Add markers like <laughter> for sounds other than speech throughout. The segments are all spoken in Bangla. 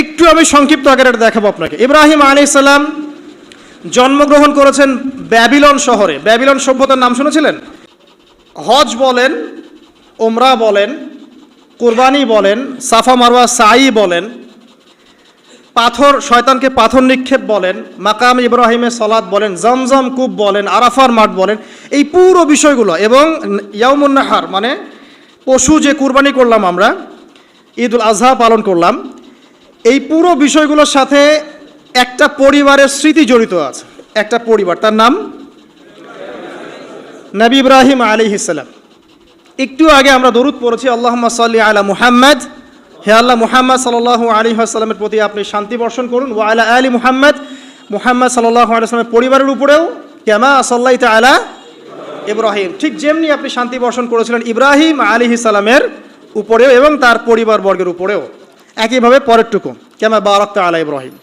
একটু আমি সংক্ষিপ্ত আকারে দেখাবো আপনাকে। ইব্রাহিম আলী সালাম জন্মগ্রহণ করেছেন ব্যাবিলন শহরে। ব্যাবিলন সভ্যতার নাম শুনেছিলেন? হজ বলেন ওমরা বলেন, কোরবানি বলেন, সাফা মারওয়া সাই বলেন, পাথর, শয়তানকে পাথর নিক্ষেপ বলেন, মাকাম ইব্রাহিমের সলাদ বলেন, জমজম কূপ বলেন, আরাফার মাঠ বলেন, এই পুরো বিষয়গুলো এবং ইয়ামুন্নাহার মানে পশু যে কুরবানি করলাম আমরা ঈদ উল আজহা পালন করলাম এই পুরো বিষয়গুলোর সাথে একটা পরিবারের স্মৃতি জড়িত আছে। একটা পরিবার, তার নাম নবী ইব্রাহিম আলী ইসালাম একটু আগে আমরা দরুদ পড়েছি আল্লাহ সাল্লি আলা মুহাম্মদ। হে আল্লাহ, মুহাম্মদ সাল্লাহ আলী আসসালামের প্রতি আপনি শান্তি বর্ষণ করুন। ওয়া আলা আলী মুহাম্মদ। মুহাম্মদ সাল্লাহ আলাইসলামের পরিবারের উপরেও, কেমা সাল্লাহ আলা ইব্রাহিম। ঠিক যেমনি আপনি শান্তি বর্ষণ করেছিলেন ইব্রাহিম আলী সালামের উপরেও এবং তার পরিবার বর্গের উপরেও। একইভাবে পরেরটুকু, কেমা বারাক আলা ইব্রাহিম।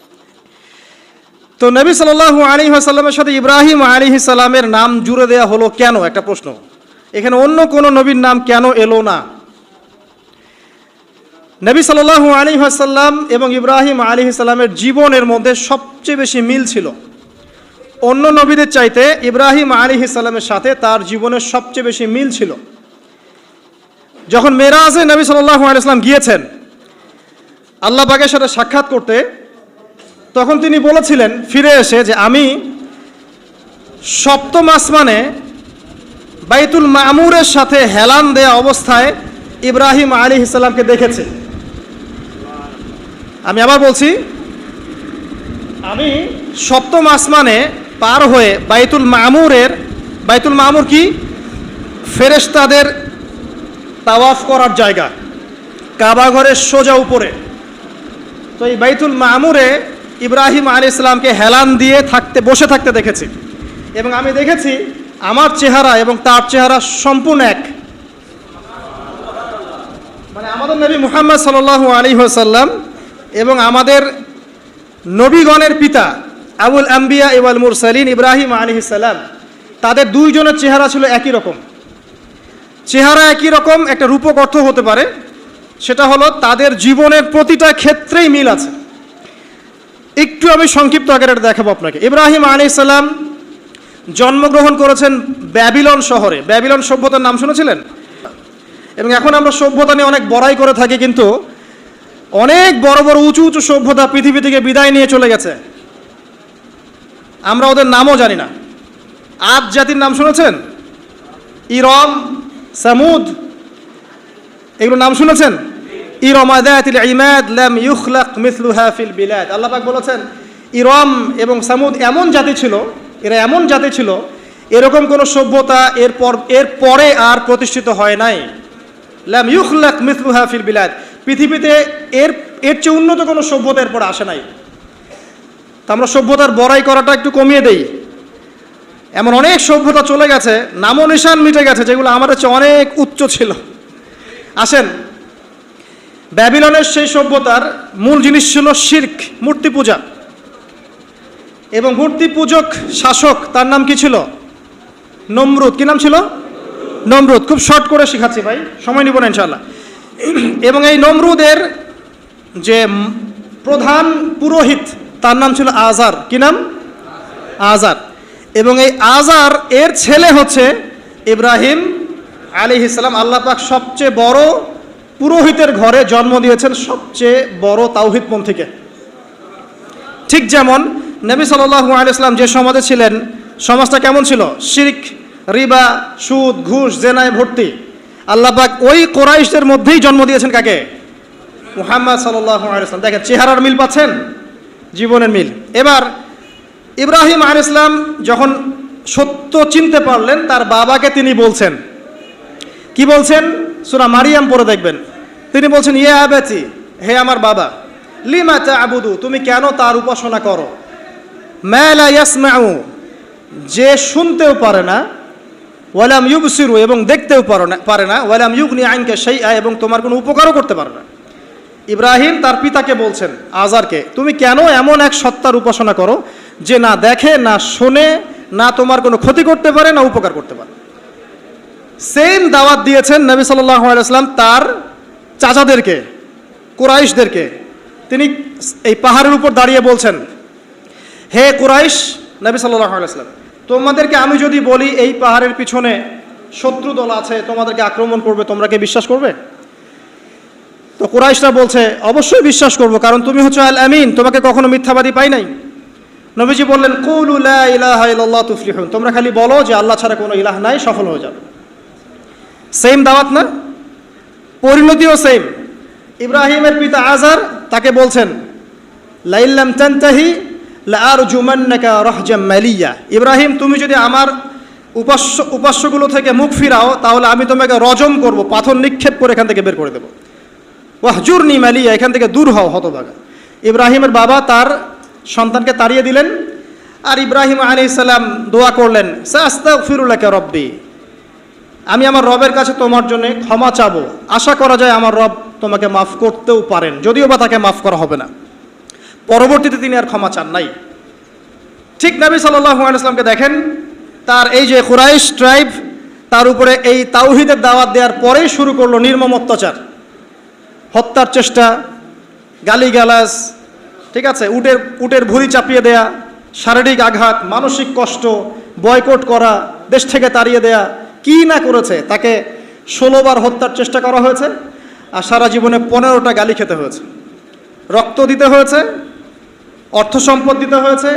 তো নবী সাল্লাল্লাহু আলী সাল্লামের সাথে ইব্রাহিম আলী সালামের নাম জুড়ে দেওয়া হলো কেন? একটা প্রশ্ন। এখানে অন্য কোনো নবীর নাম কেন এলো না? নবী সাল্লাল্লাহু আলী সাল্লাম এবং ইব্রাহিম আলী সাল্লামের জীবনের মধ্যে সবচেয়ে বেশি মিল ছিল। অন্য নবীদের চাইতে ইব্রাহিম আলী সাল্লামের সাথে তার জীবনের সবচেয়ে বেশি মিল ছিল। যখন মেরাজে নবী সাল্লাল্লাহু আলী সাল্লাম গিয়েছেন আল্লাহ পাকের সাথে সাক্ষাৎ করতে তখন তিনি বলেছিলেন, ফিরে এসে যে আমি সপ্তম আসমানে বাইতুল মামুরের সাথে হেলান দেয়া অবস্থায় ইব্রাহিম আলী ইসলামকে দেখেছি। আমি আবার বলছি, আমি সপ্তম আসমানে পার হয়ে বাইতুল মামুরের, বাইতুল মামুর কি? ফেরেশতাদের তাওয়াফ করার জায়গা। কাবাঘরের সোজা উপরে। তো এই বাইতুল মামুরে ইব্রাহিম আলী ইসলামকে হেলান দিয়ে থাকতে, বসে থাকতে দেখেছি। এবং আমি দেখেছি আমার চেহারা এবং তার চেহারা সম্পূর্ণ এক। মানে আমাদের নবী মুহাম্মদ সাল আলী সাল্লাম এবং আমাদের নবীগণের পিতা আবুল আম্বিয়া ইবাল মুরসালিন ইব্রাহিম আলী সাল্লাম তাদের দুইজনের চেহারা ছিল একই রকম। চেহারা একই রকম, একটা রূপক অর্থ হতে পারে। সেটা হলো তাদের জীবনের প্রতিটা ক্ষেত্রেই মিল আছে। একটু আমি সংক্ষিপ্ত আকারে দেখাবো আপনাকে। ইব্রাহিম আলী সাল্লাম জন্মগ্রহণ করেছেন ব্যাবিলন শহরে। ব্যাবিলন সভ্যতার নাম শুনেছিলেন? এবং এখন আমরা সভ্যতা নিয়ে অনেক বড়াই করে থাকি, কিন্তু অনেক বড় বড় উঁচু উঁচু সভ্যতা পৃথিবী থেকে বিদায় নিয়ে চলে গেছে। আমরা ওদের নামও জানি না। আদ জাতির নাম শুনেছেন? ইরম, সামুদ এগুলোর নাম শুনেছেন? ইরম আদাতিল ইমাদ লাম ইউখলাক মিসলুহা ফিল বিলাদ। আল্লাহ পাক বলেছেন, ইরম এবং সামুদ এমন জাতি ছিল, এরা এমন জাতি ছিল, এরকম কোনো সভ্যতা এর পর, এর পরে আর প্রতিষ্ঠিত হয় নাই। লাম ইউখলাক মিসলুহা ফিল বিলাদ। পৃথিবীতে এর এর চেয়ে উন্নত কোনো সভ্যতা এরপর আসে নাই। তা আমরা সভ্যতার বড়াই করাটা একটু কমিয়ে দেই। এমন অনেক সভ্যতা চলে গেছে, নামও নিশান মিটে গেছে, যেগুলো আমাদের চেয়ে অনেক উচ্চ ছিল। আসেন। ব্যাবিলনের সেই সভ্যতার মূল জিনিস ছিল শির্ক, মূর্তি পূজা। এবং মূর্তি পূজক শাসক, তার নাম কি ছিল? নমরুদ। কি নাম ছিল? নমরুদ। খুব শর্ট করে শেখাচ্ছি ভাই, সময় নিব না ইনশাল্লাহ এবং এই নমরুদের যে প্রধান পুরোহিত, তার নাম ছিল আজার। কি নাম? আজার। এবং এই আজার, এর ছেলে হচ্ছে ইব্রাহিম আলী ইসলাম আল্লাহ পাক সবচেয়ে বড় পুরোহিতের ঘরে জন্ম দিয়েছেন সবচেয়ে বড় তাওহিদপন্থীকে ঠিক যেমন নবী সাল্লু আলাইসলাম যে সমাজে ছিলেন, সমাজটা কেমন ছিল? শিরিক, রিবা, সুদ, ঘুষ, জেনায় ভর্তি। আল্লাহ পাক ওই কোরাইশদের মধ্যেই জন্ম দিয়েছেন কাকে? মুহাম্মদ সাল্লাহ আলাইসলাম দেখেন, চেহারার মিল পাচ্ছেন? জীবনের মিল। এবার ইব্রাহিম আল ইসলাম যখন সত্য চিনতে পারলেন, তার বাবাকে তিনি বলছেন কি বলছেন? সুরা মারিয়াম পরে দেখবেন। তিনি বলছেন ইয়ে আবেচি হে আমার বাবা, লিমা চা আবুদু তুমি কেন তার উপাসনা করো? মেলা ইয়াসমাউ, যে শুনতেও পারে না, ওয়ালাম ইউবসিরু, এবং দেখতেও পারে না পারে না, ওয়ালাম ইউগনি আইনকে সেই আয় এবং তোমার কোনো উপকারও করতে পারে না। ইব্রাহিম তার পিতাকে বলছেন, আজারকে, তুমি কেন এমন এক সত্তার উপাসনা করো, যে না দেখে, না শোনে, না তোমার কোনো ক্ষতি করতে পারে, না উপকার করতে পারে? সেম দাওয়াত দিয়েছেন নবী সাল্লাম তার চাচাদেরকে, কোরাইশদেরকে। তিনি এই পাহাড়ের উপর দাঁড়িয়ে বলছেন, হে কুরাইশ নবী সাল্লাহ তোমাদেরকে আমি যদি বলি এই পাহাড়ের পিছনে শত্রু দল আছে, তোমাদেরকে আক্রমণ করবে, তোমরা কি বিশ্বাস করবে? তো কুরাইশরা বলছে, অবশ্যই বিশ্বাস করব, কারণ তুমি হচ্ছে আল আমিন তোমাকে কখনো মিথ্যাবাদী পাই নাই। নবীজি বললেন, কুলু লা ইলাহা ইল্লাল্লাহ তুফলিহুন, তোমরা খালি বলো যে আল্লাহ ছাড়া কোনো ইলাহ নাই, সফল হয়ে যাবে। সেম দাওয়াত না? পরিণতিও সেম ইব্রাহিমের পিতা আজার তাকে বলছেন লাইল্লাম তান্তাহি লার জুমান্নাকা রহজাম মালিয়া। ইব্রাহিম, তুমি যদি আমার উপাস্য, উপাস্যগুলো থেকে মুখ ফিরাও, তাহলে আমি তোমাকে রজম করব, পাথর নিক্ষেপ করে এখান থেকে বের করে দেবো। ওয়াহজুর নি মালিয়া, এখান থেকে দূর হও হতভাগা। ইব্রাহিমের বাবা তার সন্তানকে তাড়িয়ে দিলেন, আর ইব্রাহিম আলী ইসাল্লাম দোয়া করলেন সাস্তা ফিরুল্লাহকে রব্বি। আমি আমার রবের কাছে তোমার জন্য ক্ষমা চাবো। আশা করা যায় আমার রব তোমাকে মাফ করতেও পারেন, যদিও বা তাকে মাফ করা হবে না। পরবর্তীতে তিনি আর ক্ষমা চান নাই। ঠিক নবী সাল্লাহ দেখেন, তার এই যে কুরাইশ ট্রাইব, তার উপরে এই তাওহিদের দাওয়াত দেওয়ার পরেই শুরু করল নির্মম অত্যাচার। হত্যার চেষ্টা, গালিগালাজ, ঠিক আছে, উটের উটের ভুঁড়ি চাপিয়ে দেয়া, শারীরিক আঘাত, মানসিক কষ্ট, বয়কট করা, দেশ থেকে তাড়িয়ে দেয়া কি না করেছে তাকে ষোলোবার হত্যার চেষ্টা করা হয়েছে আর সারা জীবনে পনেরোটা গালি খেতে হয়েছে। রক্ত দিতে হয়েছে, অর্থ সম্পদ দিতে হয়েছে,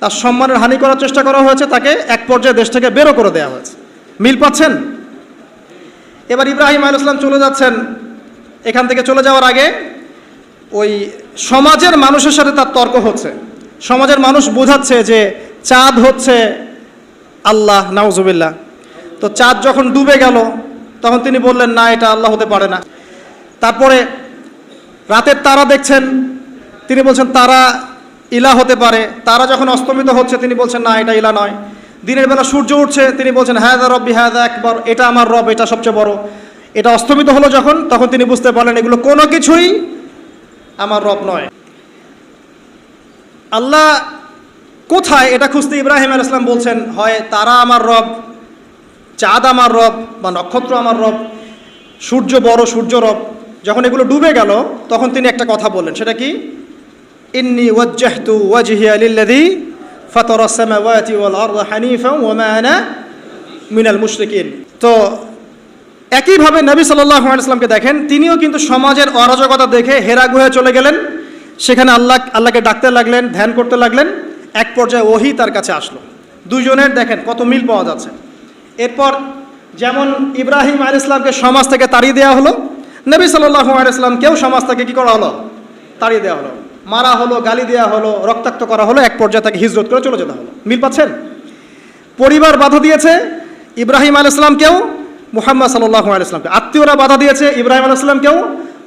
তার সম্মানের হানি করার চেষ্টা করা হয়েছে, তাকে এক পর্যায়ে দেশ থেকে বেরো করে দেওয়া হয়েছে। মিল পাচ্ছেন? এবার ইব্রাহিম আল ইসলাম চলে যাচ্ছেন। এখান থেকে চলে যাওয়ার আগে ওই সমাজের মানুষের সাথে তার তর্ক হচ্ছে। সমাজের মানুষ বোঝাচ্ছে যে চাঁদ হচ্ছে আল্লাহ, নাউজুবিল্লাহ। তো চাঁদ যখন ডুবে গেল, তখন তিনি বললেন, না, এটা আল্লাহ হতে পারে না। তারপরে রাতের তারা দেখছেন, তিনি বলছেন, তারা ইলা হতে পারে। তারা যখন অস্তমিত হচ্ছে, তিনি বলছেন, না, এটা ইলা নয়। দিনের বেলা সূর্য উঠছে, তিনি বলছেন হ্যাঁ দা রব্বি হ্যাঁ দা একবার এটা আমার রব, এটা সবচেয়ে বড়। এটা অস্তমিত হলো যখন, তখন তিনি বুঝতে পারলেন, এগুলো কোনো কিছুই আমার রব নয়। আল্লাহ কোথায়, এটা খুঁজতে ইব্রাহিম আল ইসলাম বলছেন, হয়, তারা আমার রব চাঁদ আমার রব বা নক্ষত্র আমার রব, সূর্য বড়, সূর্য রব, যখন এগুলো ডুবে গেল, তখন তিনি একটা কথা বললেন। সেটা কি? ইন্নি ওয়াজ্জাহতু ওয়াজহিয়া লিল্লাযী ফাতারা আস-সামাওয়াতি ওয়াল আরদা হানিফা ওয়া মা আনা মিনাল মুশরিকিন। তো একইভাবে নবী সাল্লাল্লাহু আলাইহি সাল্লামকে দেখেন, তিনিও কিন্তু সমাজের অরাজকতা দেখে হেরা গুহে চলে গেলেন। সেখানে আল্লাহ, আল্লাহকে ডাকতে লাগলেন, ধ্যান করতে লাগলেন। এক পর্যায়ে ওহি তার কাছে আসলো। দুজনের দেখেন কত মিল পাওয়া যাচ্ছে। এরপর যেমন ইব্রাহিম আল ইসলামকে সমাজ থেকে তাড়িয়ে দেওয়া হলো, নবী সাল্লাহু আলাইসলামকেও সমাজ থেকে কী করা হলো? তাড়িয়ে দেওয়া হলো। মারা হলো, গালি দেওয়া হলো, রক্তাক্ত করা হলো, এক পর্যায়ে তাকে হিজরত করে চলে যেতে হলো। মিল পাচ্ছেন? পরিবার বাধা দিয়েছে ইব্রাহিম আল ইসলামকেও মুহাম্মদ সাল্লাহ আলাইসলামকে আত্মীয়রা বাধা দিয়েছে ইব্রাহিম আল ইসলামকেও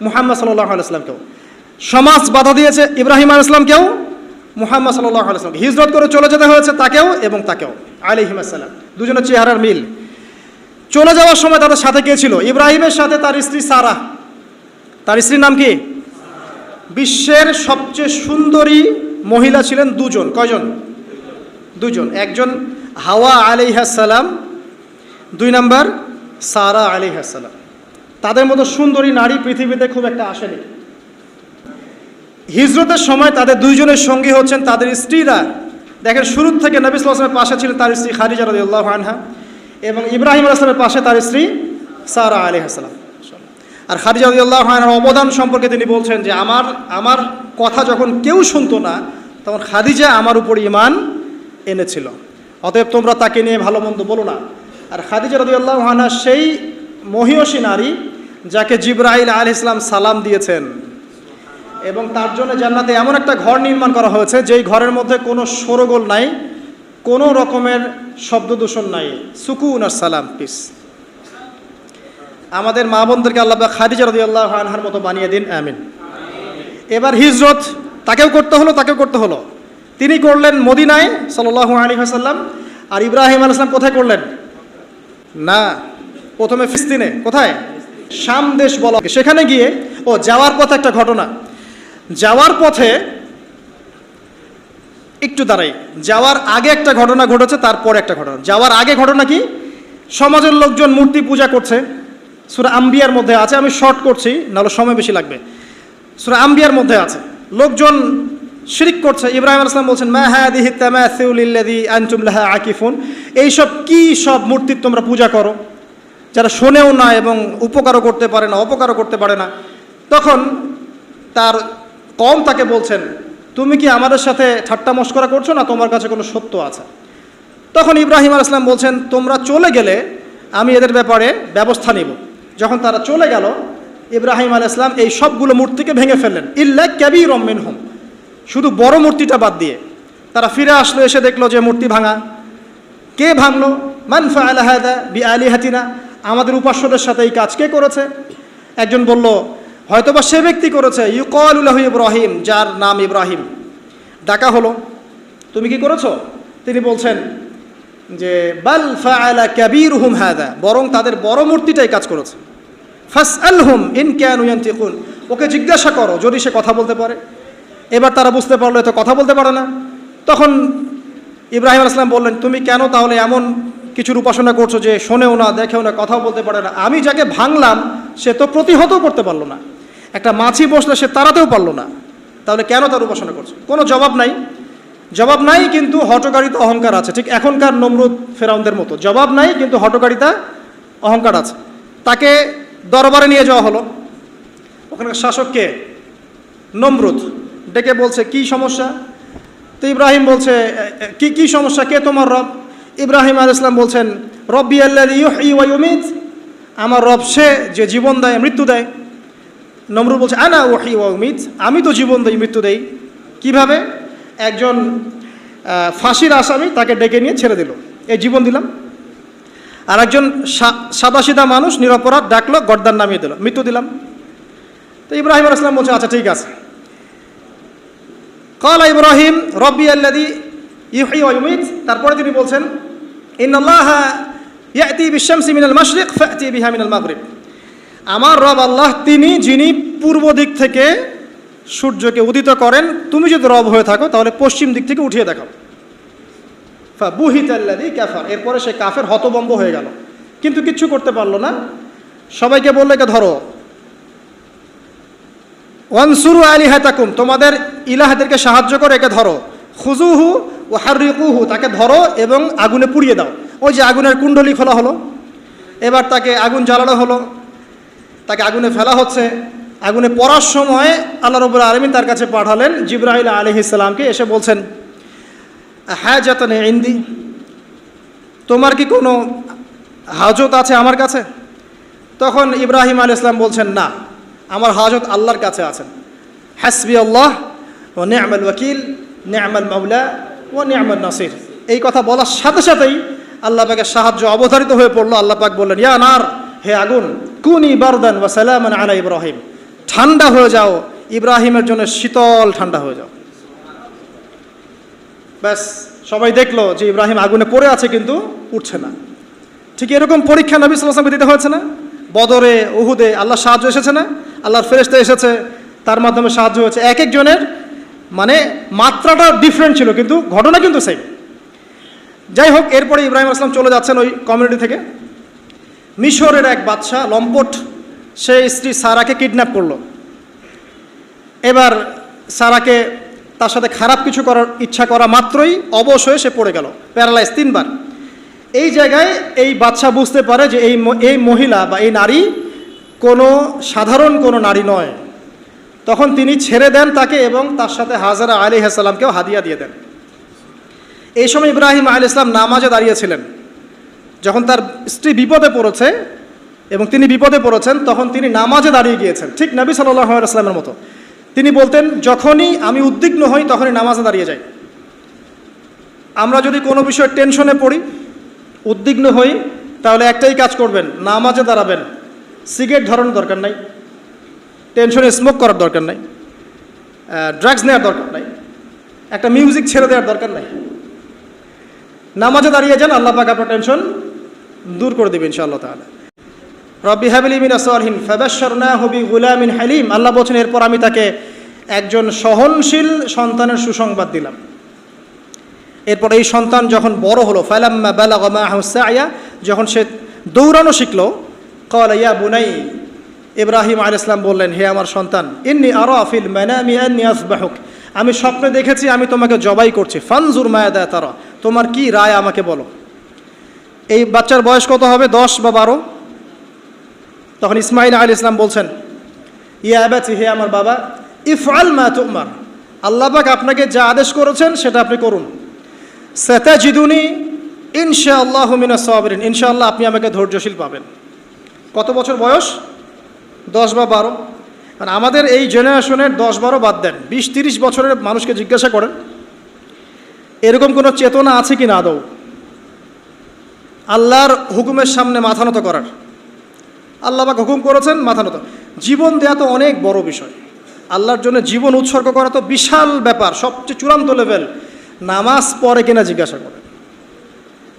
মুহাম্মদ সাল্লাহ আলাইসলামকেও সমাজ বাধা দিয়েছে ইব্রাহিম আল ইসলামকেও মুহাম্মদ সাল্লাহ আলাইসলামকে হিজরত করে চলে যেতে হয়েছে তাকেও এবং তাকেও। আলিহিম আসসালাম। দুজনের চেহারার মিল। চলে যাওয়ার সময় তাদের সাথে কে ছিল? ইব্রাহিমের সাথে তার স্ত্রী সারা। তার স্ত্রীর নাম কি? বিশ্বের সবচেয়ে সুন্দরী মহিলা ছিলেন দুজন। কয়জন? দুজন। একজন হাওয়া আলিহাসালাম দুই নাম্বার সারা আলিহাসালাম তাদের মতো সুন্দরী নারী পৃথিবীতে খুব একটা আসেনি। হিজরতের সময় তাদের দুইজনের সঙ্গী হচ্ছেন তাদের স্ত্রীরা। দেখেন শুরু থেকে নবী সাল্লামের পাশে ছিলেন তার স্ত্রী খারিজা রাদিয়াল্লাহু আনহা এবং ইব্রাহিম আসলামের পাশে তার স্ত্রী সারা আলী হাসলাম আর খারিজা রাদিয়াল্লাহু আনহার অবদান সম্পর্কে তিনি বলছেন যে, আমার আমার কথা যখন কেউ শুনতো না, তখন খাদিজা আমার উপর ইমান এনেছিল। অতএব তোমরা তাকে নিয়ে ভালো মন্দ বলো না। আর খাদিজা রাদিয়াল্লাহু আনহা সেই মহিয়সী নারী যাকে জিব্রাইল আল ইসলাম সালাম দিয়েছেন। এবং তার জন্য জান্নাতে এমন একটা ঘর নির্মাণ করা হয়েছে, যেই ঘরের মধ্যে কোনো সরগোল নাই, কোনো রকমের শব্দ দূষণ নাই। সুকুন আর সালাম পিস আমাদের মা বোনদেরকে আল্লাহ খাদিজা রদি আল্লাহ আনহার মতো বানিয়ে দিন, আমিন। এবার হিজরত, তাকেও করতে হলো, তাকেও করতে হলো। তিনি করলেন মদিনায় সাল্লাহ আলী হাসাল্লাম আর ইব্রাহিম আল ইসলাম কোথায় করলেন? না, প্রথমে ফিস্তিনে কোথায়? শাম দেশ বলা সেখানে গিয়ে, ও যাওয়ার পথে একটা ঘটনা। যাওয়ার পথে একটু দাঁড়াই। যাওয়ার আগে একটা ঘটনা ঘটেছে, তারপরে একটা ঘটনা। যাওয়ার আগে ঘটনা কি? সমাজের লোকজন মূর্তি পূজা করছে। সুরা আম্বিয়ার মধ্যে আছে, আমি শর্ট করছি, নাহলে সময় বেশি লাগবে। সুরা আম্বিয়ার মধ্যে আছে। লোকজন শিরিক করছে। ইব্রাহিম আসলাম বলছেন, মা হাদিহি তামাসিউলিল্লাযী আনতুম লাহা আকিফুন? এইসব কি সব মূর্তির তোমরা পূজা করো? যারা শোনেও না এবং উপকারও করতে পারে না, অপকারও করতে পারে না। তখন তার কম তাকে বলছেন, তুমি কি আমাদের সাথে ঠাট্টা মস্করা করছ না তোমার কাছে কোনো সত্য আছে? তখন ইব্রাহিম আল ইসলাম বলছেন, তোমরা চলে গেলে আমি এদের ব্যাপারে ব্যবস্থা নিব। যখন তারা চলে গেল, ইব্রাহিম আল ইসলাম এই সবগুলো মূর্তিকে ভেঙে ফেললেন। ইল্লা ক্যাবি রম্মিন হোম শুধু বড় মূর্তিটা বাদ দিয়ে। তারা ফিরে আসলো, এসে দেখল যে মূর্তি ভাঙা। কে ভাঙলো? মান ফাআলাহাদা বি আলিহাতিনা আমাদের উপাস্যদের সাথে এই কাজ কে করেছে? একজন বলল হয়তোবা সে ব্যক্তি করেছে ইউকলুল্লাহ ইব্রাহিম, যার নাম ইব্রাহিম। ডাকা হলো। তুমি কি করেছ? তিনি বলছেন যে, বাল ফাআলা কাবীরুহুম হাদা, বরং তাদের বড় মূর্তিটাই কাজ করেছে। ফাস আল হুম ইন কানু ইয়ান্তিকুন, ওকে জিজ্ঞাসা করো যদি সে কথা বলতে পারে। এবার তারা বুঝতে পারল এত কথা বলতে পারে না। তখন ইব্রাহিম আসলাম বললেন, তুমি কেন তাহলে এমন কিছুর উপাসনা করছ যে শোনেও না, দেখেও না, কথাও বলতে পারে না? আমি যাকে ভাঙলাম, সে তো প্রতিহতও করতে পারল না। একটা মাছি বসলে সে তাড়াতেও পারল না। তাহলে কেন তার উপাসনা করছ? কোনো জবাব নাই। জবাব নাই কিন্তু হটকারিতা অহংকার আছে। ঠিক এখনকার নমরুদ ফেরাউনদের মতো। জবাব নাই কিন্তু হটকারিতা অহংকার আছে। তাকে দরবারে নিয়ে যাওয়া হলো। ওখানকার শাসককে নমরুদ। ডেকে বলছে কি সমস্যা? তো ইব্রাহিম বলছে "এ, এ, কি কি সমস্যা? কে তোমার রব? ইব্রাহিম আল ইসলাম বলছেন রব্বি আল্লাহ ইউমিত। আমার রব সে যে জীবন দেয় মৃত্যু দেয়। নমরুদ বলছে, আনা ওহি ওমিত আমি তো জীবন দেই, মৃত্যু দেই। কীভাবে? একজন ফাঁসির আসামি তাকে ডেকে নিয়ে ছেড়ে দিল। এই জীবন দিলাম। আর একজন সাদাসিধা মানুষ, নিরপরাধ, ডাকলো, গর্দান নামিয়ে দিল, মৃত্যু দিলাম। তো ইব্রাহিম আল ইসলাম বলছে আচ্ছা ঠিক আছে। কলা ইব্রাহিম, রব্বি আল্লাদি ইউহি ওয়ুমিত তারপরে তিনি বলছেন, ইন্নাল্লাহ ইয়াতি বিশামসি মিনাল মাশরিক ফাতি বিহা মিনাল মাগরিব। আমার রব আল্লাহ, তিনি যিনি পূর্ব দিক থেকে সূর্যকে উদিত করেন, তুমি যদি রব হয়ে থাকো, তাহলে পশ্চিম দিক থেকে উঠিয়ে দেখাও। বুহিত আল্লাদি কাফার, এরপরে সে কাফের হতবম্ব হয়ে গেল। কিন্তু কিচ্ছু করতে পারল না। সবাইকে বলল একে ধরো, ওয়ানসুরু আলী হাতাকুম তোমাদের ইলাহাদেরকে সাহায্য করে একে ধরো। খুজুহু ও হারিকুহু তাকে ধরো এবং আগুনে পুড়িয়ে দাও। ওই যে আগুনের কুণ্ডলি খোলা হলো। এবার তাকে আগুন জ্বালানো হলো। তাকে আগুনে ফেলা হচ্ছে। আগুনে পড়ার সময় আল্লাহ রবুল আলমিন তার কাছে পাঠালেন জিব্রাহিল আলহ ইসলামকে এসে বলছেন হ্যাঁ যাতনে ইন্দি, তোমার কি কোনো হাজত আছে আমার কাছে? তখন ইব্রাহিম আল ইসলাম বলছেন, না, আমার হাজত আল্লাহর কাছে আছেন হাসবি আল্লাহ ও নেয়ামাল ওয়াকিল, নেয়ামাল মাউলা ও নেয়ামাল নাসির। এই কথা বলার সাথে সাথেই আল্লাহ পাকের সাহায্য অবধারিত হয়ে পড়ল। আল্লাহ পাক বললেন, ইয়া নার হে আগুন, কুনি বারদান ওয়া সালামান আলা ইব্রাহিম। ঠান্ডা হয়ে যাও, ইব্রাহিমের জন্য শীতল ঠান্ডা হয়ে যাও। ব্যাস, সবাই দেখল যে ইব্রাহিম আগুনে পড়ে আছে কিন্তু উঠছে না। ঠিক এরকম পরীক্ষা নবী সাল্লামকে দিতে হয়েছে না? বদরে, উহুদে আল্লাহ সাহায্য এসেছে না? আল্লাহর ফেরেস্তা এসেছে, তার মাধ্যমে সাহায্য হয়েছে। এক একজনের মানে মাত্রাটা ডিফারেন্ট ছিল, কিন্তু ঘটনা কিন্তু সেম যাই হোক, এরপরে ইব্রাহিম আসলাম চলে যাচ্ছেন ওই কমিউনিটি থেকে। মিশরের এক বাদশাহ লম্পট সে স্ত্রী সারাকে কিডন্যাপ করল। এবার সারাকে তার সাথে খারাপ কিছু করার ইচ্ছা করা মাত্রই অবশ হয়ে সে পড়ে গেল প্যারালাইজ তিনবার। এই জায়গায় এই বাচ্চা বুঝতে পারে যে এই এই মহিলা বা এই নারী কোনো সাধারণ কোনো নারী নয়। তখন তিনি ছেড়ে দেন তাকে এবং তার সাথে হাজারা আলী হাসালামকেও হাদিয়া দিয়ে দেন। এই সময় ইব্রাহিম আলী ইসলাম নামাজে দাঁড়িয়েছিলেন যখন তার স্ত্রী বিপদে পড়েছে এবং তিনি বিপদে পড়েছেন, তখন তিনি নামাজে দাঁড়িয়ে গিয়েছেন। ঠিক নবী সাল্লাহ মতো। তিনি বলতেন, যখনই আমি উদ্বিগ্ন হই, তখনই নামাজে দাঁড়িয়ে যাই। আমরা যদি কোনো বিষয়ে টেনশনে পড়ি, উদ্বিগ্ন হই, তাহলে একটাই কাজ করবেন, নামাজে দাঁড়াবেন। সিগারেট ধরানোর দরকার নাই, টেনশনে স্মোক করার দরকার নাই ড্রাগস নেওয়ার দরকার নাই, একটা মিউজিক ছেড়ে দেওয়ার দরকার নাই। নামাজে দাঁড়িয়ে যান, আল্লাহ পাক আপনার টেনশন দূর করে দেবে ইনশাআল্লাহ তাহলে রব্বি হাবিলি মিন আসরহিন ফাবাশশারনা হবি গুলামিন হালিম। আল্লাহ বলছেন, এরপর আমি তাকে একজন সহনশীল সন্তানের সুসংবাদ দিলাম। এরপর এই সন্তান যখন বড় হলো, ফালাম্মা বালাগা মাআহু সায়া, যখন সে দৌড়ানো শিখলো, ক্বালা ইয়া বুনাই, ইব্রাহিম আল ইসলাম বললেন, হে আমার সন্তান, ইন্নি আরও আফিল ম্যানামি আন্নি আসবাহুক। আমি স্বপ্নে দেখেছি, আমি তোমাকে জবাই করছি। ফানজুর মায়াদা তারা, তোমার কি রায় আমাকে বলো? এই বাচ্চার বয়স কত হবে? দশ বা বারো? তখন ইসমাইল আল ইসলাম বলছেন, ইয়া আবাতি, হে আমার বাবা, ইফআল মা তুমার। আল্লাহ পাক আপনাকে যা আদেশ করেছেন, সেটা আপনি করুন। সেতাজিদুনি ইনশা আল্লাহ মিনা সাবরিন। ইনশাআল্লাহ আপনি আমাকে ধৈর্যশীল পাবেন। কত বছর বয়স? দশ বা বারো। আর আমাদের এই জেনারেশনের দশ বারো বাদ দেন। বিশ তিরিশ বছরের মানুষকে জিজ্ঞাসা করেন, এরকম কোনো চেতনা আছে কি না আদৌ? আল্লাহর হুকুমের সামনে মাথা নত করার। আল্লাহ পাক হুকুম করেছেন, মাথা নত। জীবন দেওয়া তো অনেক বড় বিষয়। আল্লাহর জন্য জীবন উৎসর্গ করা তো বিশাল ব্যাপার, সবচেয়ে চূড়ান্ত লেভেল নামাজ পড়ে কিনা জিজ্ঞাসা করেন।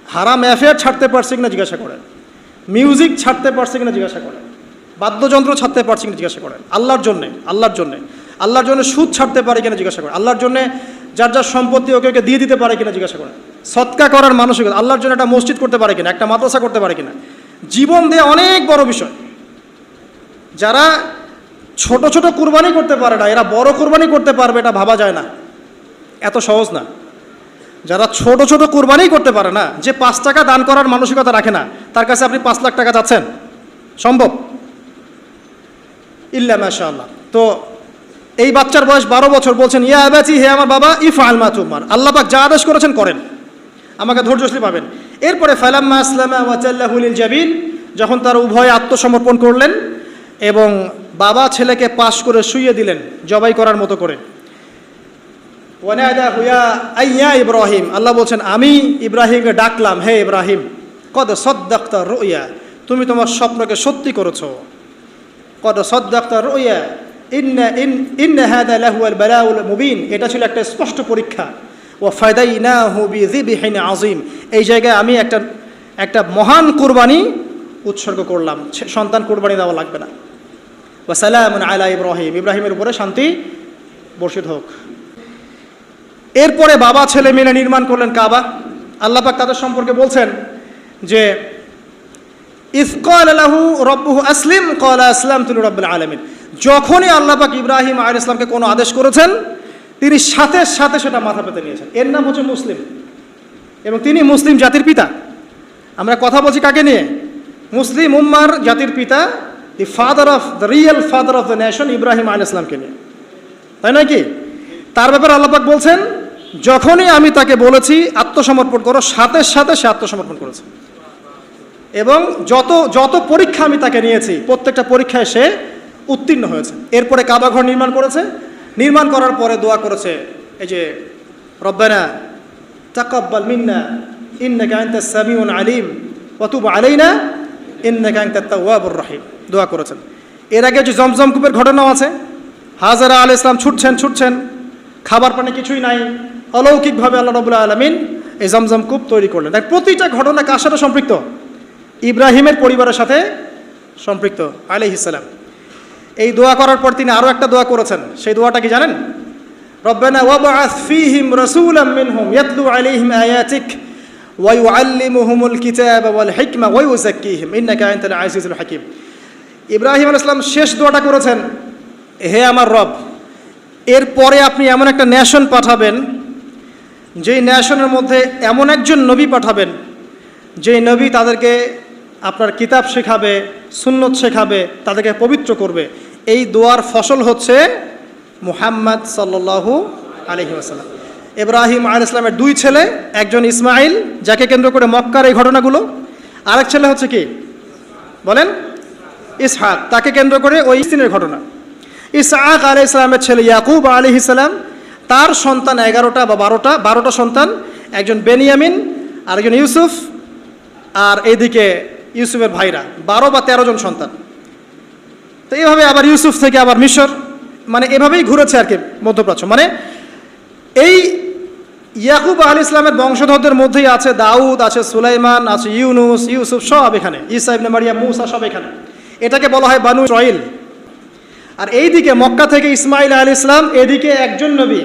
হারাম অ্যাফেয়ার ছাড়তে পারছে কিনা জিজ্ঞাসা করেন। মিউজিক ছাড়তে পারছে কিনা জিজ্ঞাসা করেন। বাদ্যযন্ত্র ছাড়তে পারছে কিনা জিজ্ঞাসা করেন। আল্লাহর জন্যে আল্লাহর জন্যে। আল্লাহর জন্য সুদ ছাড়তে পারে কিনা জিজ্ঞাসা করেন। আল্লাহর জন্যে যার যার সম্পত্তি ওকে ওকে দিয়ে দিতে পারে কিনা জিজ্ঞাসা করেন। সৎকা করার মানসিকতা, আল্লাহর জন্য একটা মসজিদ করতে পারে কিনা, একটা মাদ্রাসা করতে পারে কিনা। জীবন দেওয়া অনেক বড় বিষয়। যারা ছোট ছোট কুরবানি করতে পারে না, এরা বড় কুরবানি করতে পারবে এটা ভাবা যায় না। এত সহজ না। যারা ছোট ছোট কুরবানি করতে পারে না, যে পাঁচ টাকা দান করার মানসিকতা রাখে না, তার কাছে আপনি পাঁচ লাখ টাকা চাচ্ছেন সম্ভব? ইল্লা মাশা আল্লাহ তো এই বাচ্চার বয়স বারো বছর, বলছেন, ইয়া আবাচি হে আমার বাবা ইফ আলমা তুমার। আল্লাহ পাক যা আদেশ করেছেন করেন। আমাকে ধৈর্যশীল পাবেন। এরপরে ফালাম্মা আসলামা ওয়াজাল্লাহুল জাবিল যখন তার উভয় আত্মসমর্পণ করলেন এবং বাবা ছেলেকে পাশ করে শুইয়ে দিলেন জবাই করার মতো করে। ওয়ানাদা হুয়া আইয়া ইব্রাহিম, আল্লাহ বলছেন, আমি ইব্রাহিমকে ডাকলাম, হে ইব্রাহিম, কদ সদ্দাক্তা রুইয়া, তুমি তোমার স্বপ্নকে সত্যি করেছ। কদ সদ্দাক্তা রুইয়া, ইন্না ইন, ইন্না হাদা লাহুয়াল বালাউল মুবিন। এটা ছিল একটা স্পষ্ট পরীক্ষা। ও ফাদাইনাহু বিযিবহিন আজিম এই জায়গায় আমি একটা একটা মহান কুরবানি উৎসর্গ করলাম। সন্তান কুরবানি দেওয়া লাগবে না। ওয়া সালামুন আলা ইব্রাহিম। ইব্রাহিমের উপরে শান্তি বর্ষিত হোক। এরপরে বাবা, ছেলে মিলে নির্মাণ করলেন কাবা। আল্লাহ পাক তাদের সম্পর্কে বলছেন যে ইফকাল আলাহু আসলিম কল আসলাম তুলু রব্বুল আলমিন। যখনই আল্লাহ পাক ইব্রাহিম আল ইসলামকে কোনো আদেশ করেছেন তিনি সাথে সাথে সেটা মাথা পেতে নিয়েছেন। এর নাম হচ্ছে মুসলিম। এবং তিনি মুসলিম জাতির পিতা। আমরা কথা বলছি কাকে নিয়ে? মুসলিম উম্মার জাতির পিতা the father of the real father of the nation Ibrahim আল ইসলামকে নিয়ে। তাই নয় কি? তার ব্যাপারে আল্লাপাক বলছেন, যখনই আমি তাকে বলেছি, আত্মসমর্পণ করো, সাথে সাথে সে আত্মসমর্পণ করেছে। এবং যত যত পরীক্ষা আমি তাকে নিয়েছি, প্রত্যেকটা পরীক্ষায় সে উত্তীর্ণ হয়েছে। এরপরে কাবাঘর নির্মাণ করেছে নির্মাণ করার পরে দোয়া করেছে, এই যে, রব্বানা তাকাব্বাল মিন্না, ইন্নাকা আনতাস সামিউন আলিম, ওয়া তুব আলাইনা, ইন্নাকা আনতাত তাওয়াবুর রহিম। দোয়া করেছেন। এর আগে যে জমজম কূপের ঘটনাও আছে, হাজারা আল ইসলাম ছুটছেন ছুটছেন, খাবার পানি কিছুই নাই, অলৌকিকভাবে আল্লাহ রবুল্লা আলমিন এই জমজম কূপ তৈরি করলেন। তাই প্রতিটা ঘটনা কার সাথে সম্পৃক্ত? ইব্রাহিমের পরিবারের সাথে সম্পৃক্ত আলিহিসাল্লাম এই দোয়া করার পর তিনি আরও একটা দোয়া করেছেন। সেই দোয়াটা কি জানেন? রাসূলাম মিনহুম ইয়াতলু আলাইহিম আয়াতিক ওয়া ইউআল্লিমুহুমুল কিতাবা ওয়াল হিকমা ওয়া ইউযাক্কিহিম। ইন্নাকা আনতাল আজিজুল হাকীম। ইব্রাহিম আলাইহিস সালাম শেষ দোয়াটা করেছেন, হে আমার রব এরপরে আপনি এমন একটা ন্যাশন পাঠাবেন, যেই ন্যাশনের মধ্যে এমন একজন নবী পাঠাবেন, যেই নবী তাদেরকে আপনার কিতাব শেখাবে, সুন্নত শেখাবে, তাদেরকে পবিত্র করবে। এই দোয়ার ফসল হচ্ছে মুহাম্মদ সাল্লাল্লাহু আলহি আসাল্লাম ইব্রাহিম আল ইসলামের দুই ছেলে, একজন ইসমাইল, যাকে কেন্দ্র করে মক্কার এই ঘটনাগুলো। আরেক ছেলে হচ্ছে কি? বলেন, ইসহাক, তাকে কেন্দ্র করে ওই দিনের ঘটনা। ইসহাক আলি ইসলামের ছেলে ইয়াকুব আলি ইসলাম তার সন্তান এগারোটা বা বারোটা বারোটা সন্তান, একজন বেনিয়ামিন, আরেকজন ইউসুফ, আর এইদিকে ইউসুফের ভাইরা, বারো বা তেরো জন সন্তান। তো এইভাবে আবার ইউসুফ থেকে আবার মিশর মানে এভাবেই ঘুরেছে আর কি মধ্যপ্রাচ্য। মানে এই ইয়াকুব আল ইসলামের বংশধরদের মধ্যেই আছে দাউদ, আছে সুলাইমান, আছে ইউনুস, ইউসুফ সব এখানে। ইসা ইবনে মারিয়া মুসা সব এখানে। এটাকে বলা হয় বানু ইসরাইল আর এইদিকে মক্কা থেকে ইসমাইল আল ইসলাম, এদিকে একজন নবী।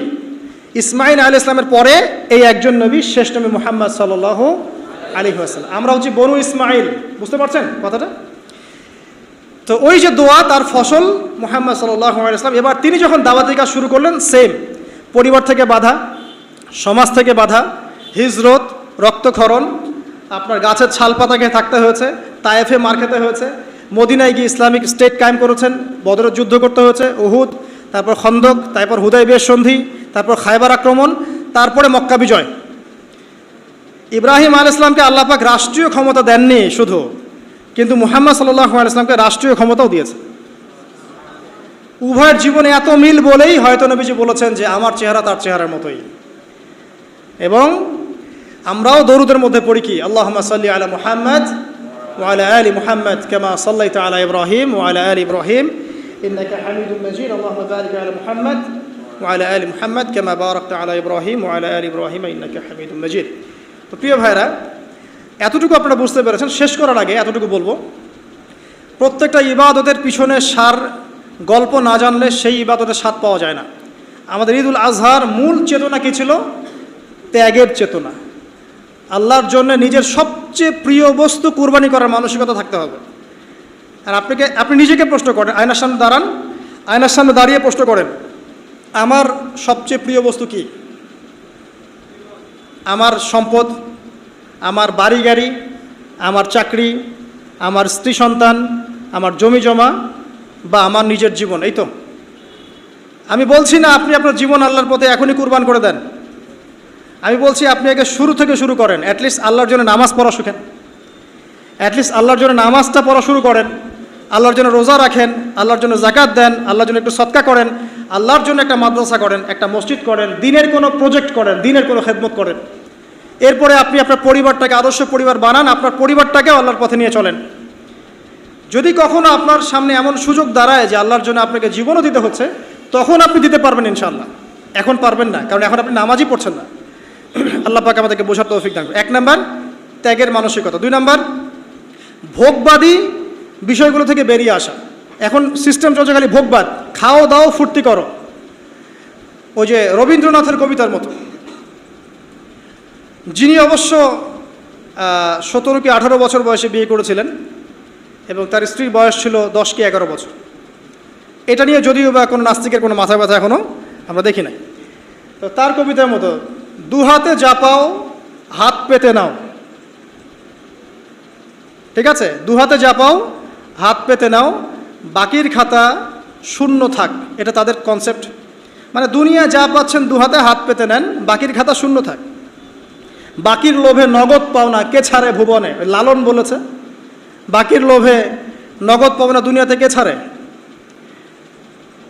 ইসমাইল আল ইসলামের পরে এই একজন নবী শেষ নবী মোহাম্মদ সাল আলী আসসালাম আমরা হচ্ছি বনু ইসমাইল বুঝতে পারছেন কথাটা? তো ওই যে দোয়া, তার ফসল মোহাম্মদ সাল্লাহ ইসলাম এবার তিনি যখন দাওয়াতি কাজ শুরু করলেন সেম পরিবার থেকে বাধা, সমাজ থেকে বাধা, হিজরত, রক্তক্ষরণ, আপনার গাছের ছাল পাতা খেয়ে থাকতে হয়েছে, তায়েফে মার খেতে হয়েছে, মদিনায় গিয়ে ইসলামিক স্টেট কায়েম করেছেন, বদরের যুদ্ধ করতে হয়েছে, উহুদ, তারপর খন্দক, তারপর হুদয় বেশ সন্ধি, তারপর খায়বার আক্রমণ, তারপরে মক্কা বিজয়। ইব্রাহিম আল ইসলামকে আল্লাপাক রাষ্ট্রীয় ক্ষমতা দেননি শুধু কিন্তু মুহাম্মদ সাল্লাহ ইসলামকে রাষ্ট্রীয় ক্ষমতাও দিয়েছে উভয়ের জীবনে এত মিল বলেই হয়তো নবীজি বলেছেন যে আমার চেহারা তার চেহারার মতোই এবং আমরাও দরুদের মধ্যে পড়ি কি আল্লাহ সাল্লি আলা মুহাম্মদ وعلى آل محمد كما صليت على إبراهيم وعلى آل إبراهيم إنك حميد مجيد اللهم بارك على محمد وعلى آل محمد كما باركت على إبراهيم وعلى آل إبراهيم إنك حميد مجيد তো প্রিয় ভাইরা এতটুকু আপনারা বুঝতে পেরেছেন, শেষ করার আগে এতটুকু বলব। প্রত্যেকটা ইবাদতের পিছনে সার, গল্প না জানলে সেই ইবাদতের স্বাদ পাওয়া যায় না। আমাদের ঈদুল আজহার মূল চেতনা কী ছিল? ত্যাগের চেতনা। আল্লাহর জন্য নিজের সবচেয়ে প্রিয় বস্তু কুরবানি করার মানসিকতা থাকতে হবে। আর আপনাকে, আপনি নিজেকে প্রশ্ন করেন, আয়নার সামনে দাঁড়ান, আয়নার সামনে দাঁড়িয়ে প্রশ্ন করেন, আমার সবচেয়ে প্রিয় বস্তু কি? আমার সম্পদ, আমার বাড়ি গাড়ি, আমার চাকরি, আমার স্ত্রী সন্তান, আমার জমি জমা বা আমার নিজের জীবন, এই তো। আমি বলছি না আপনি আপনার জীবন আল্লাহর পথে এখনই কুরবান করে দেন। আমি বলছি আপনি আগে শুরু থেকে শুরু করেন অ্যাটলিস্ট আল্লাহর জন্য নামাজ পড়া শিখেন। অ্যাটলিস্ট আল্লাহর জন্য নামাজটা পড়া শুরু করেন, আল্লাহর জন্য রোজা রাখেন, আল্লাহর জন্য জাকাত দেন, আল্লাহর জন্য একটু সৎকা করেন আল্লাহর জন্য একটা মাদ্রাসা করেন, একটা মসজিদ করেন, দিনের কোনো প্রজেক্ট করেন, দিনের কোনো খেদমত করেন। এরপরে আপনি আপনার পরিবারটাকে, আদর্শ পরিবার বানান, আপনার পরিবারটাকেও আল্লাহর পথে নিয়ে চলেন। যদি কখনো আপনার সামনে এমন সুযোগ দাঁড়ায় যে আল্লাহর জন্য আপনাকে জীবনও দিতে হচ্ছে, তখন আপনি দিতে পারবেন ইনশাল্লাহ এখন পারবেন না, কারণ এখন আপনি নামাজই পড়ছেন না। <clears throat> আল্লাহ পাক আমাদেরকে বোঝার তৌফিক দান এক নাম্বার, ত্যাগের মানসিকতা। দুই নাম্বার, ভোগবাদী বিষয়গুলো থেকে বেরিয়ে আসা। এখন সিস্টেম চলছে খালি ভোগবাদ। খাও, দাও, ফুর্তি করো। ওই যে রবীন্দ্রনাথের কবিতার মতো। যিনি অবশ্য সতেরো কি আঠারো বছর বয়সে বিয়ে করেছিলেন এবং তার স্ত্রীর বয়স ছিল দশ কি এগারো বছর। এটা নিয়ে যদিও বা কোনো নাস্তিকের কোনো মাথা ব্যথা এখনও আমরা দেখি নাই। তো তার কবিতার মতো দু হাতে জাপাও হাত পেতে নাও। ঠিক আছে? দু হাতে জাপাও হাত পেতে নাও বাকির খাতা শূন্য থাক, এটা তাদের কনসেপ্ট মানে দুনিয়া যা পাচ্ছেন দু হাতে হাত পেতে নেন, বাকির খাতা শূন্য থাক। বাকির লোভে নগদ পাওনা কে ছাড়ে ভুবনে? লালন বলেছে। বাকির লোভে নগদ পাওনা দুনিয়াতে কে ছাড়ে?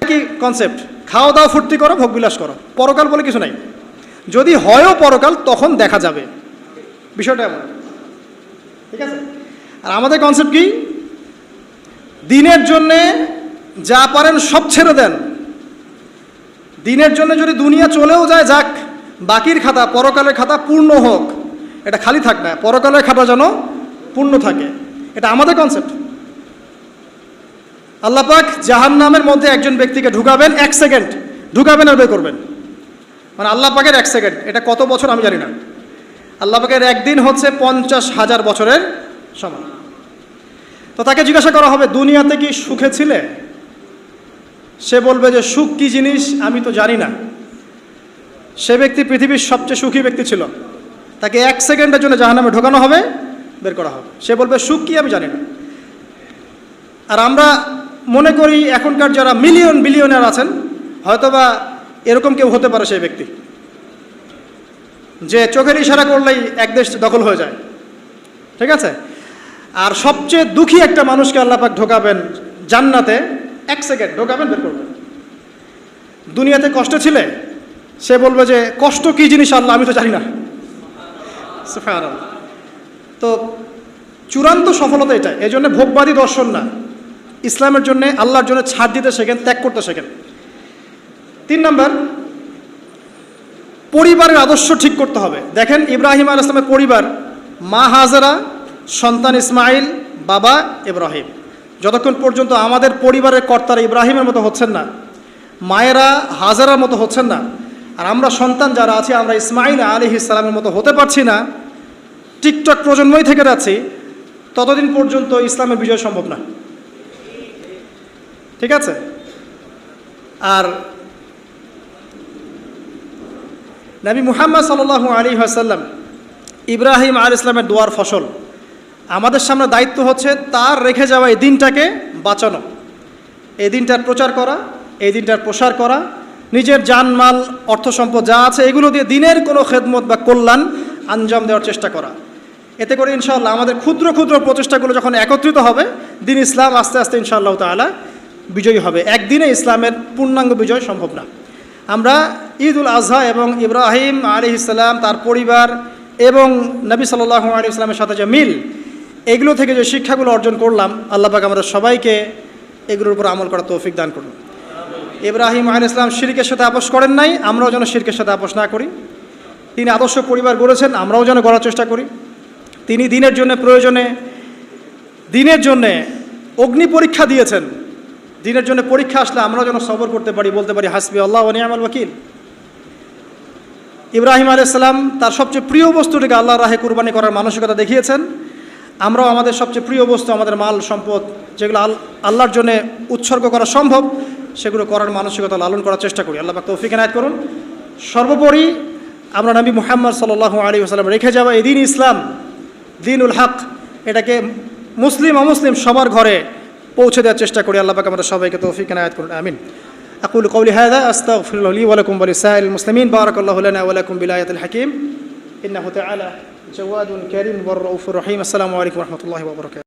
কি কনসেপ্ট খাওয়া দাওয়া, ফুর্তি করো ভোগবিলাস করো। পরকাল বলে কিছু নাই। যদি হয়ও পরকাল, তখন দেখা যাবে। বিষয়টা এমন। ঠিক আছে? আর আমাদের কনসেপ্ট কি? দিনের জন্যে যা পারেন সব ছেড়ে দেন। দিনের জন্য যদি দুনিয়া চলেও যায়, যাক, বাকির খাতা, পরকালের খাতা পূর্ণ হোক। এটা খালি থাক না, পরকালের খাতা যেন পূর্ণ থাকে। এটা আমাদের কনসেপ্ট আল্লাপাক জাহান নামের মধ্যে একজন ব্যক্তিকে ঢুকাবেন, এক সেকেন্ড। ঢুকাবেন আর বের করবেন। মানে আল্লাহ পাকের এক সেকেন্ড। এটা কত বছর আমি জানি না। আল্লাহ পাকের একদিন হচ্ছে পঞ্চাশ হাজার বছরের সমান। তো তাকে জিজ্ঞাসা করা হবে, দুনিয়াতে কি সুখে ছিলে? সে বলবে যে, সুখ কি জিনিস আমি তো জানি না। সে ব্যক্তি পৃথিবীর সবচেয়ে সুখী ব্যক্তি ছিল। তাকে এক সেকেন্ডের জন্য জাহান্নামে ঢোকানো হবে, বের করা হবে। সে বলবে, সুখ কি আমি জানি না। আর আমরা মনে করি, এখনকার যারা মিলিয়ন বিলিয়নার আছেন, হয়তোবা এরকম কেউ হতে পারে সেই ব্যক্তি, যে চোখের ইশারা করলেই এক দেশ দখল হয়ে যায়। ঠিক আছে? আর সবচেয়ে দুঃখী একটা মানুষকে আল্লাপাক ঢোকাবেন জান্নাতে, এক সেকেন্ড ঢোকাবেন, বের করবেন। দুনিয়াতে কষ্ট ছিলে? সে বলবে যে, কষ্ট কি জিনিস আল্লাহ, আমি তো জানি না। তো চূড়ান্ত সফলতা এটা এই জন্য ভোগবাদী দর্শন না। ইসলামের জন্য, আল্লাহর জন্য ছাড় দিতে শেখেন, ত্যাগ করতে শেখেন। তিন নম্বর, পরিবারের আদর্শ ঠিক করতে হবে। দেখেন ইব্রাহিম আল ইসলামের পরিবার, মা হাজারা সন্তান ইসমাইল, বাবা ইব্রাহিম। যতক্ষণ পর্যন্ত আমাদের পরিবারের কর্তারা ইব্রাহিমের মতো হচ্ছেন না, মায়েরা হাজারার মতো হচ্ছেন না, আর আমরা সন্তান যারা আছি, আমরা ইসমাইল আলী ইসলামের মতো হতে পারছি না, টিকটক প্রজন্মই থেকে যাচ্ছি, ততদিন পর্যন্ত ইসলামের বিজয় সম্ভব না। ঠিক আছে? আর নবী মুহাম্মদ সাল্লাল্লাহু আলী আসাল্লাম ইব্রাহিম আল ইসলামের দোয়ার ফসল। আমাদের সামনে দায়িত্ব হচ্ছে তার রেখে যাওয়া এই দিনটাকে বাঁচানো। এই দিনটার প্রচার করা, এই দিনটার প্রসার করা, নিজের জানমাল, অর্থ সম্পদ যা আছে এগুলো দিয়ে দিনের কোনো খেদমত বা কল্যাণ আঞ্জাম দেওয়ার চেষ্টা করা। এতে করে ইনশাআল্লাহ আমাদের ক্ষুদ্র ক্ষুদ্র প্রচেষ্টাগুলো যখন একত্রিত হবে, দিন ইসলাম আস্তে আস্তে ইনশাআল্লাহ তাআলা বিজয়ী হবে। একদিনে ইসলামের পূর্ণাঙ্গ বিজয় সম্ভব না। আমরা ঈদ উল আজহা এবং ইব্রাহিম আলী ইসলাম তার পরিবার এবং নবী সাল্লাহ আলী ইসলামের সাথে যে মিল এগুলো থেকে যে শিক্ষাগুলো অর্জন করলাম আল্লাহ পাক আমাদের সবাইকে এগুলোর উপর আমল করার তৌফিক দান করুন। ইব্রাহিম আলী ইসলাম শিরকের সাথে আপোষ করেন নাই, আমরাও যেন শিরকের সাথে আপোষ না করি। তিনি আদর্শ পরিবার গড়েছেন, আমরাও যেন গড়ার চেষ্টা করি। তিনি দিনের জন্য প্রয়োজনে, দিনের জন্যে অগ্নি পরীক্ষা দিয়েছেন। দিনের জন্য পরীক্ষা আসলে আমরাও যেন সবর করতে পারি, বলতে পারি, হাসবি আল্লাহ নিয়ামাল ওয়াকিল। ইব্রাহিম আলাইসাল্লাম তার সবচেয়ে প্রিয় বস্তুটিকে আল্লাহ রাহে কুরবানি করার মানসিকতা দেখিয়েছেন। আমরাও আমাদের সবচেয়ে প্রিয় বস্তু আমাদের মাল সম্পদ যেগুলো আল আল্লাহর জন্য উৎসর্গ করা সম্ভব সেগুলো করার মানসিকতা লালন করার চেষ্টা করি আল্লাহ পাক তৌফিক এনায়ত করুন সর্বোপরি আমরা নবী মুহাম্মদ সাল্লাহ আলী আসাল্লাম রেখে যাওয়া এই দিন ইসলাম দিনুল হক এটাকে মুসলিম অমুসলিম সবার ঘরে পৌঁছে দেওয়ার চেষ্টা করি আল্লাহ পাক আমাদের সবাইকে তৌফিক এনায়ত করুন আমিন أقول قولي هذا أستغفر الله لي ولكم ولسائر المسلمين بارك الله لنا ولكم بالآية الحكيم إنه تعالى جواد كريم والرؤوف الرحيم. السلام عليكم ورحمة الله وبركاته.